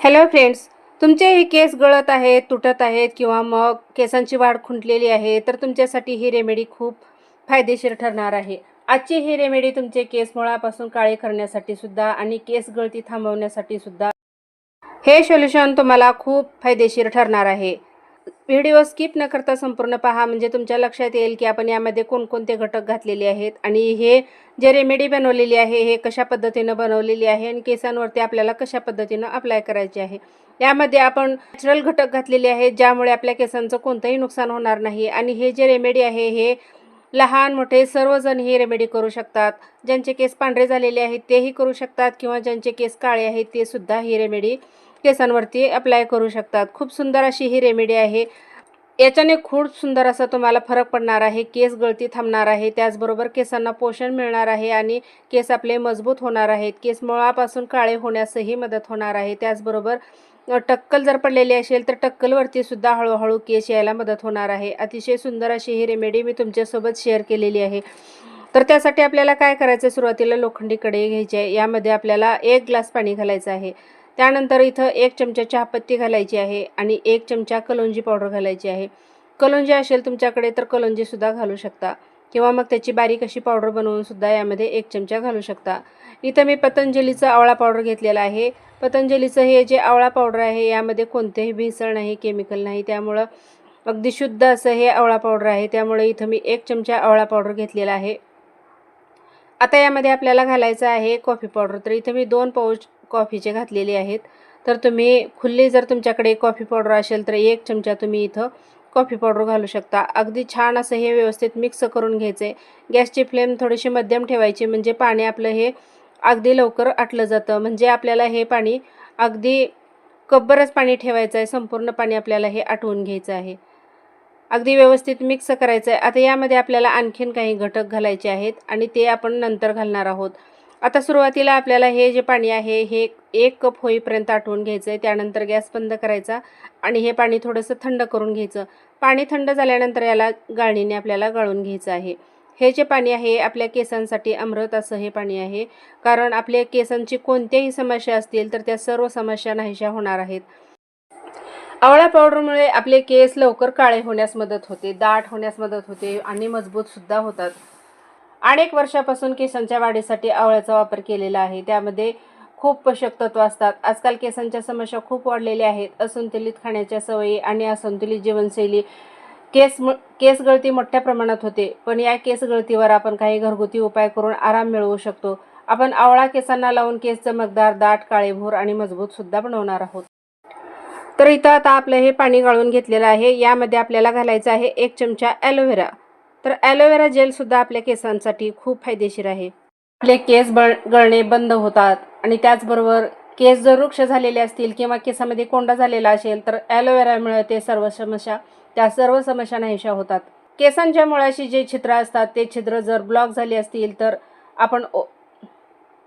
Hello friends तुमचे हे केस गळत आहेत तुटत आहेत किंवा मग केसांची वाढ खुंटलेली आहे तर तुमच्यासाठी ही रेमेडी खूप फायदेशीर ठरणार आहे. आजची ही रेमेडी तुमचे केस मुळापासून काळे करण्यासाठी सुद्धा आणि केस गळती थांबवण्यासाठी सुद्धा हे सोल्युशन तुम्हाला खूप फायदेशीर ठरणार आहे. व्हिडिओ स्किप न करता संपूर्ण पहा. म्हणजे तुमच्या लक्षात येईल की आपण यामध्ये कोणकोणते घटक घातलेले आहेत आणि हे जे रेमेडी बनवलेली आहे हे कशा पद्धतीनं बनवलेली आहे आणि केसांवरती आपल्याला कशा पद्धतीनं अप्लाय करायचे आहे. यामध्ये आपण नॅचरल घटक घातलेले आहेत ज्यामुळे आपल्या केसांचं कोणतंही नुकसान होणार नाही. आणि हे जे रेमेडी आहे हे लहान मोठे सर्वजण ही रेमेडी करू शकतात. ज्यांचे केस पांढरे झालेले आहेत तेही करू शकतात किंवा ज्यांचे केस काळे आहेत ते सुद्धा ही रेमेडी केसांवरती अप्लाय करू शकतात. खूप सुंदर अशी ही रेमेडी आहे. याच्याने खूप सुंदर असा तुम्हाला फरक पडणार आहे. केस गळती थांबणार आहे. त्याचबरोबर केसांना पोषण मिळणार आहे आणि केस आपले मजबूत होणार आहेत. केस मुळापासून काळे होण्यासही मदत होणार आहे. त्याचबरोबर टक्कल जर पडलेली असेल तर टक्कलवरती सुद्धा हळूहळू केस यायला मदत होणार आहे. अतिशय सुंदर अशी ही रेमेडी मी तुमच्यासोबत शेअर केलेली आहे. तर त्यासाठी आपल्याला काय करायचं सुरुवातीला लोखंडी कढई घ्यायची आहे यामध्ये आपल्याला एक ग्लास पाणी घालायचं आहे. त्यानंतर इथं एक चमचा चहापत्ती घालायची आहे आणि एक चमचा कलोंजी पावडर घालायची आहे. कलोंजी असेल तुमच्याकडे तर कलोंजीसुद्धा घालू शकता. किंवा मग त्याची बारीक अशी पावडर बनवूनसुद्धा यामध्ये एक चमचा घालू शकता. इथं मी पतंजलीचं आवळा पावडर घेतलेला आहे. पतंजलीचं हे जे आवळा पावडर आहे यामध्ये कोणतेही भेसळ नाही केमिकल नाही. त्यामुळं अगदी शुद्ध असं हे आवळा पावडर आहे. त्यामुळे इथं मी एक चमचा आवळा पावडर घेतलेला आहे. आता यामध्ये आपल्याला घालायचं आहे कॉफी पावडर. तर इथं मी दोन पाऊच कॉफीचे घातलेले आहेत. तर तुम्ही खुल्ली जर तुमच्याकडे कॉफी पावडर असेल तर एक चमचा तुम्ही इथं कॉफी पावडर घालू शकता. अगदी छान असं हे व्यवस्थित मिक्स करून घ्यायचं. आहे गॅसची फ्लेम थोडीशी मध्यम ठेवायची म्हणजे पाणी आपलं हे अगदी लवकर आटलं जातं. म्हणजे आपल्याला हे पाणी अगदी कब्बरच पाणी ठेवायचं आहे. संपूर्ण पाणी आपल्याला हे आटवून घ्यायचं आहे. अगदी व्यवस्थित मिक्स करायचं आहे. आता यामध्ये आपल्याला आणखीन काही घटक घालायचे आहेत आणि ते आपण नंतर घालणार आहोत. आता सुरुवातीला आपल्याला हे जे पाणी आहे हे एक कप होईपर्यंत आटवून घ्यायचं आहे त्यानंतर गॅस बंद करायचा आणि हे पाणी थोडंसं थंड करून घ्यायचं. पाणी थंड झाल्यानंतर याला गाळणीने आपल्याला गाळून घ्यायचं आहे. हे जे पाणी आहे आपल्या केसांसाठी अमृत असं हे पाणी आहे. कारण आपल्या केसांची कोणत्याही समस्या असतील तर त्या सर्व समस्या नाहीशा होणार आहेत. आवळा पावडरमुळे आपले केस लवकर काळे होण्यास मदत होते दाट होण्यास मदत होते आणि मजबूतसुद्धा होतात. अनेक वर्षापासून केसांच्या वाढीसाठी आवळ्याचा वापर केलेला आहे. त्यामध्ये खूप पोषक तत्व असतात. आजकाल केसांच्या समस्या खूप वाढलेल्या आहेत. असंतुलित खाण्याच्या सवयी आणि असंतुलित जीवनशैली केस म केस गळती मोठ्या प्रमाणात होते. पण या केस गळतीवर आपण काही घरगुती उपाय करून आराम मिळवू शकतो. आपण आवळा केसांना लावून केस चमकदार दाट काळेभोर आणि मजबूत सुद्धा बनवणार आहोत. तर इथं आता आपलं हे पाणी गाळून घेतलेलं आहे. यामध्ये आपल्याला घालायचं आहे एक चमचा ॲलोवेरा तर ॲलोवेरा जेलसुद्धा आपल्या केसांसाठी खूप फायदेशीर आहे. आपले केस बळ गळणे बंद होतात आणि त्याचबरोबर केस जर वृक्ष झालेले असतील किंवा केसामध्ये कोंडा झालेला असेल तर ॲलोवेरामुळे ते सर्व समस्या त्या सर्व समस्या नाहीशा होतात. केसांच्या मुळाशी जे छिद्र असतात ते छिद्र जर ब्लॉक झाले असतील तर आपण ओ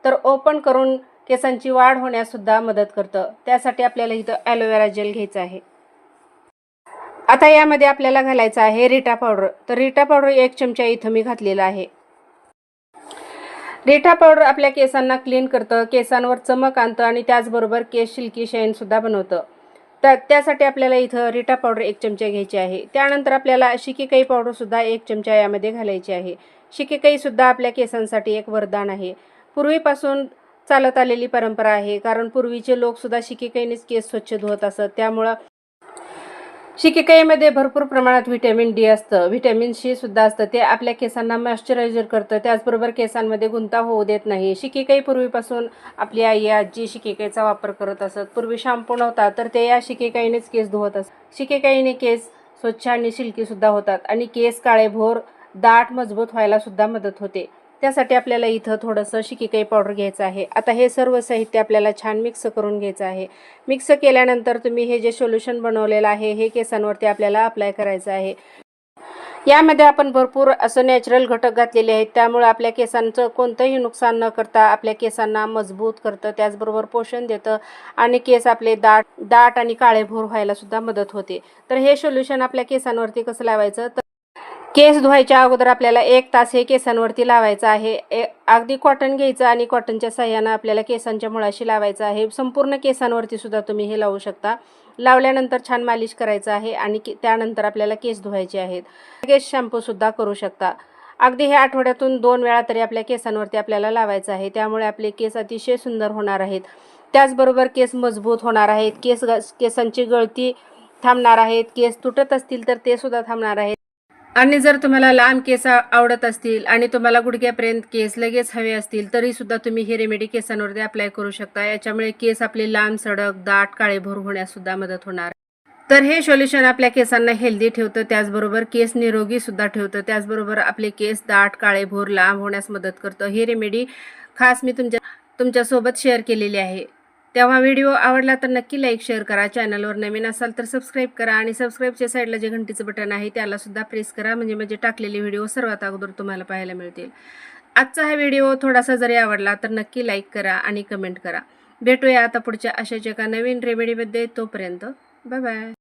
तर ओपन करून केसांची वाढ होण्याससुद्धा मदत करतं. त्यासाठी आपल्याला इथं ॲलोवेरा जेल घ्यायचं आहे. आता यामध्ये आपल्याला घालायचं आहे रिटा पावडर. तर रिटा पावडर एक चमचा इथं मी घातलेला आहे. रिटा पावडर आपल्या केसांना क्लीन करतं केसांवर चमक आणतं आणि त्याचबरोबर केस शिल्की शाईनसुद्धा बनवतं. तर त्यासाठी आपल्याला इथं रिटा पावडर एक चमचा घ्यायची आहे. त्यानंतर आपल्याला शिकेकाई पावडरसुद्धा एक चमचा यामध्ये घालायची आहे. शिकेकाईसुद्धा आपल्या केसांसाठी एक वरदान आहे. पूर्वीपासून चालत आलेली परंपरा आहे कारण पूर्वीचे लोकसुद्धा शिकेकाईनेच केस स्वच्छ धुवत असत. त्यामुळं शिकेकाईमध्ये भरपूर प्रमाणात व्हिटॅमिन डी असतं. व्हिटॅमिन सी सुद्धा असतं. ते आपल्या केसांना मॉइश्चरायझर करतं. त्याचबरोबर केसांमध्ये गुंता होऊ देत नाही. शिकिकाई पूर्वीपासून आपली आई आजी शिकिकाईचा वापर करत असत. पूर्वी शॅम्पू नव्हता तर ते या शिकेकाईनेच केस धुवत असत शिकेकाईने केस स्वच्छ आणि सिल्कीसुद्धा होतात आणि केस काळेभोर दाट मजबूत व्हायला सुद्धा मदत होते. त्यासाठी आपल्याला इथं थोडंसं शिकेकाई पावडर घ्यायचं आहे. आता हे सर्व साहित्य आपल्याला छान मिक्स करून घ्यायचं आहे. मिक्स केल्यानंतर तुम्ही हे जे सोल्युशन बनवलेलं आहे हे केसांवरती आपल्याला अप्लाय करायचं आहे. यामध्ये आपण भरपूर असं नॅचरल घटक घातलेले आहेत. त्यामुळे आपल्या केसांचं कोणतंही नुकसान न करता आपल्या केसांना मजबूत करतं त्याचबरोबर पोषण देतं आणि केस आपले दाट दाट आणि काळेभोर व्हायला सुद्धा मदत होते. तर हे सोल्युशन आपल्या केसांवरती कसं लावायचं? तर केस धुवायच्या अगोदर आपल्याला एक तास हे केसांवरती लावायचं आहे. ए अगदी कॉटन घ्यायचं आणि कॉटनच्या साह्यानं आपल्याला केसांच्या मुळाशी लावायचं आहे. संपूर्ण केसांवरती सुद्धा तुम्ही हे लावू शकता. लावल्यानंतर छान मालिश करायचं आहे आणि त्यानंतर आपल्याला केस धुवायचे आहेत. केस शॅम्पूसुद्धा करू शकता. अगदी हे आठवड्यातून दोन वेळा तरी आपल्या केसांवरती आपल्याला लावायचं आहे. त्यामुळे आपले केस अतिशय सुंदर होणार आहेत. त्याचबरोबर केस मजबूत होणार आहेत. केस ग केसांची गळती थांबणार आहेत. केस तुटत असतील तर ते सुद्धा थांबणार आहेत. आणि जर तुम्हाला लांब केस आवडत असतील आणि तुम्हाला गुडघ्यापर्यंत केस लगेच हवे असतील तरी सुद्धा तुम्ही ही रेमेडी केसांवरती अप्लाय करू शकता. याच्यामुळे केस आपले लांब सडक दाट काळेभोर होण्यास सुद्धा मदत होणार. तर हे सोल्युशन आपल्या केसांना हेल्दी ठेवतं. त्याचबरोबर केस निरोगी सुद्धा ठेवतं. त्याचबरोबर आपले केस दाट काळेभोर लांब होण्यास मदत करतं. ही रेमेडी खास मी तुमच्या तुमच्यासोबत शेअर केलेली आहे. तेव्हा व्हिडिओ आवडला तर नक्की लाईक शेअर करा. चॅनलवर नवीन असाल तर सबस्क्राईब करा आणि सबस्क्राईबच्या साईडला जे घंटीचं बटन आहे त्यालासुद्धा प्रेस करा. म्हणजे म्हणजे टाकलेले व्हिडिओ सर्वात अगोदर तुम्हाला पाहायला मिळतील. आजचा हा व्हिडिओ थोडासा जरी आवडला तर नक्की लाईक करा आणि कमेंट करा. भेटूया आता पुढच्या अशाच एका नवीन रेमेडीमध्ये तोपर्यंत बाय बाय